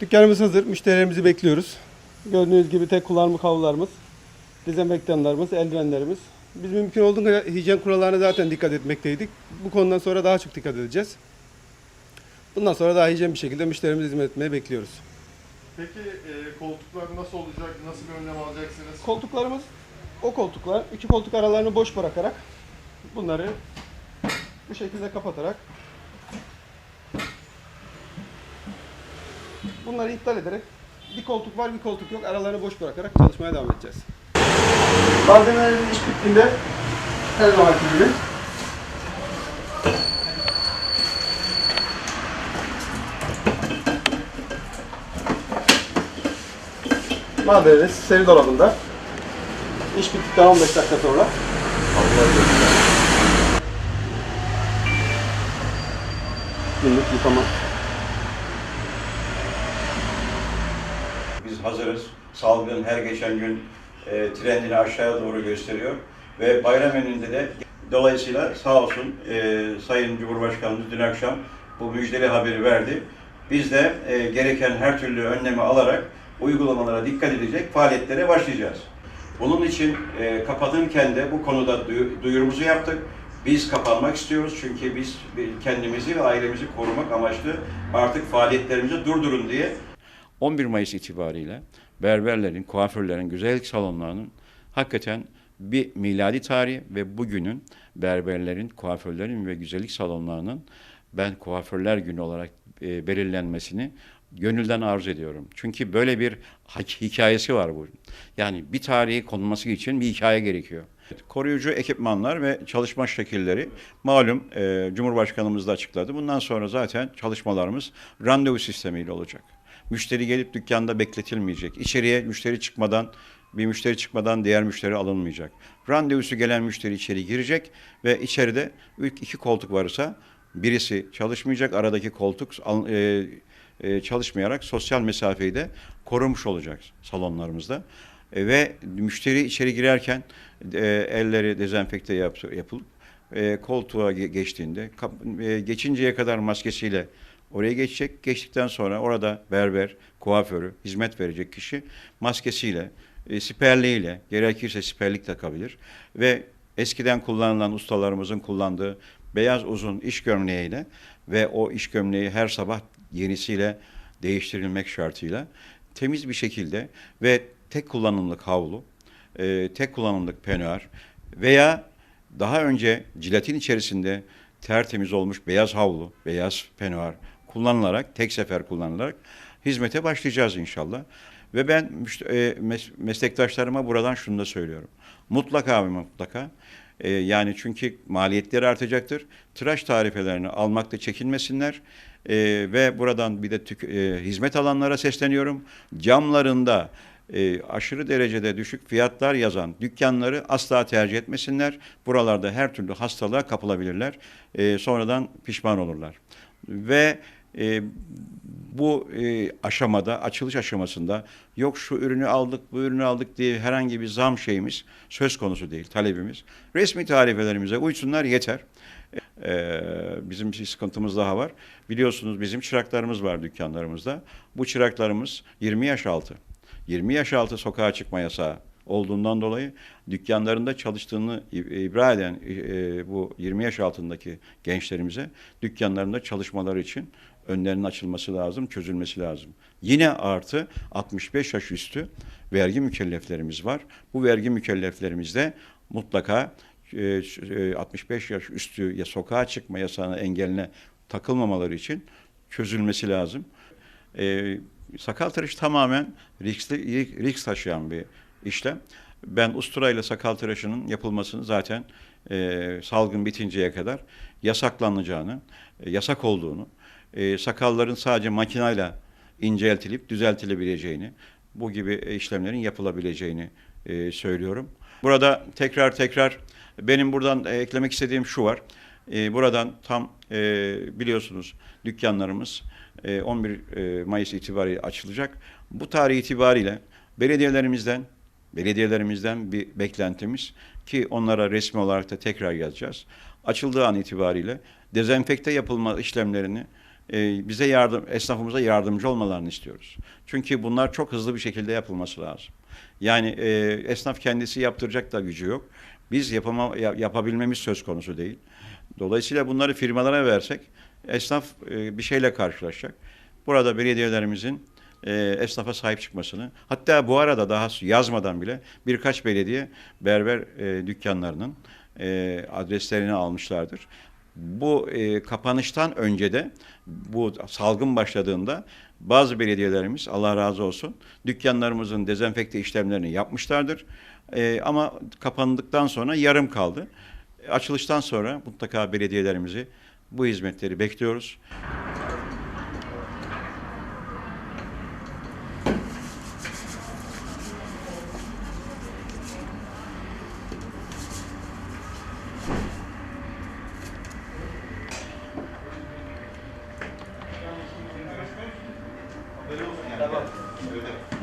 Dükkanımız hazır. Müşterilerimizi bekliyoruz. Gördüğünüz gibi tek kullanımlık havlularımız, dezenfektanlarımız, eldivenlerimiz. Biz mümkün olduğunca hijyen kurallarına zaten dikkat etmekteydik. Bu konudan sonra daha çok dikkat edeceğiz. Bundan sonra daha hijyen bir şekilde müşterimize hizmet etmeye bekliyoruz. Peki e, koltuklar nasıl olacak? Nasıl bir önlem alacaksınız? Koltuklarımız o koltuklar. iki koltuk aralarını boş bırakarak bunları bu şekilde kapatarak bunları iptal ederek bir koltuk var bir koltuk yok aralarını boş bırakarak çalışmaya devam edeceğiz. Malzemelerin iş bittiğinde her zamanki gibi malzememiz seri dolabında. İş bittikten 15 dakika sonra günlük yıkama hazırız. Salgın her geçen gün e, trendini aşağıya doğru gösteriyor. Ve bayram önünde de dolayısıyla sağ olsun e, Sayın Cumhurbaşkanımız dün akşam bu müjdeli haberi verdi. Biz de e, gereken her türlü önlemi alarak uygulamalara dikkat edecek faaliyetlere başlayacağız. Bunun için e, kapatırken de bu konuda duy- duyurumuzu yaptık. Biz kapanmak istiyoruz çünkü biz kendimizi ve ailemizi korumak amaçlı artık faaliyetlerimizi durdurun diye 11 Mayıs itibariyle berberlerin, kuaförlerin, güzellik salonlarının hakikaten bir miladi tarih ve bugünün berberlerin, kuaförlerin ve güzellik salonlarının ben kuaförler günü olarak e, belirlenmesini gönülden arzu ediyorum. Çünkü böyle bir hikayesi var bu. Yani bir tarihi konulması için bir hikaye gerekiyor. Koruyucu ekipmanlar ve çalışma şekilleri malum e, Cumhurbaşkanımız da açıkladı. Bundan sonra zaten çalışmalarımız randevu sistemiyle olacak. Müşteri gelip dükkanda bekletilmeyecek. İçeriye müşteri çıkmadan bir müşteri çıkmadan diğer müşteri alınmayacak. Randevusu gelen müşteri içeri girecek ve içeride ilk iki koltuk varsa birisi çalışmayacak. Aradaki koltuk e, e, çalışmayarak sosyal mesafeyi de korumuş olacak salonlarımızda. E, ve müşteri içeri girerken e, elleri dezenfekte yap, yapılıp e, koltuğa ge- geçtiğinde kap- e, geçinceye kadar maskesiyle oraya geçecek. Geçtikten sonra orada berber, kuaförü, hizmet verecek kişi maskesiyle, e, siperliğiyle, gerekirse siperlik takabilir ve eskiden kullanılan ustalarımızın kullandığı beyaz uzun iş gömleğiyle ve o iş gömleği her sabah yenisiyle değiştirilmek şartıyla temiz bir şekilde ve tek kullanımlık havlu, e, tek kullanımlık penuar veya daha önce jiletin içerisinde tertemiz olmuş beyaz havlu, beyaz penuar kullanılarak, tek sefer kullanılarak hizmete başlayacağız inşallah. Ve ben e, mes- meslektaşlarıma buradan şunu da söylüyorum. Mutlaka ve mutlaka e, yani çünkü maliyetleri artacaktır. Tıraş tarifelerini almakta çekinmesinler. E, ve buradan bir de tük- hizmet alanlara sesleniyorum. Camlarında e, aşırı derecede düşük fiyatlar yazan dükkanları asla tercih etmesinler. Buralarda her türlü hastalığa kapılabilirler. E, sonradan pişman olurlar. Ve e, bu e, aşamada, açılış aşamasında yok şu ürünü aldık, bu ürünü aldık diye herhangi bir zam şeyimiz söz konusu değil, talebimiz. Resmi tarifelerimize uysunlar yeter. Ee, bizim bir sıkıntımız daha var. Biliyorsunuz bizim çıraklarımız var dükkanlarımızda. Bu çıraklarımız 20 yaş altı. 20 yaş altı sokağa çıkma yasağı olduğundan dolayı dükkanlarında çalıştığını ibra eden e, bu 20 yaş altındaki gençlerimize dükkanlarında çalışmaları için önlerinin açılması lazım, çözülmesi lazım. Yine artı 65 yaş üstü vergi mükelleflerimiz var. Bu vergi mükelleflerimizde mutlaka e, ş- e, 65 yaş üstü ya sokağa çıkma yasağına engeline takılmamaları için çözülmesi lazım. E, sakal tıraş tamamen riskli, risk taşıyan bir işlem. Ben usturayla sakal tıraşının yapılmasını zaten e, salgın bitinceye kadar yasaklanacağını, e, yasak olduğunu, e, sakalların sadece makinayla inceltilip düzeltilebileceğini, bu gibi işlemlerin yapılabileceğini e, söylüyorum. Burada tekrar tekrar benim buradan e, eklemek istediğim şu var. E, buradan tam e, biliyorsunuz dükkanlarımız e, 11 e, Mayıs itibariyle açılacak. Bu tarih itibariyle belediyelerimizden belediyelerimizden bir beklentimiz ki onlara resmi olarak da tekrar yazacağız. Açıldığı an itibariyle dezenfekte yapılma işlemlerini e, bize yardım, esnafımıza yardımcı olmalarını istiyoruz. Çünkü bunlar çok hızlı bir şekilde yapılması lazım. Yani e, esnaf kendisi yaptıracak da gücü yok. Biz yapama, ya- yapabilmemiz söz konusu değil. Dolayısıyla bunları firmalara versek esnaf e, bir şeyle karşılaşacak. Burada belediyelerimizin e, esnafa sahip çıkmasını, hatta bu arada daha yazmadan bile birkaç belediye berber e, dükkanlarının e, adreslerini almışlardır. Bu e, kapanıştan önce de bu salgın başladığında bazı belediyelerimiz Allah razı olsun dükkanlarımızın dezenfekte işlemlerini yapmışlardır. E, ama kapandıktan sonra yarım kaldı. Açılıştan sonra mutlaka belediyelerimizi bu hizmetleri bekliyoruz. 对对？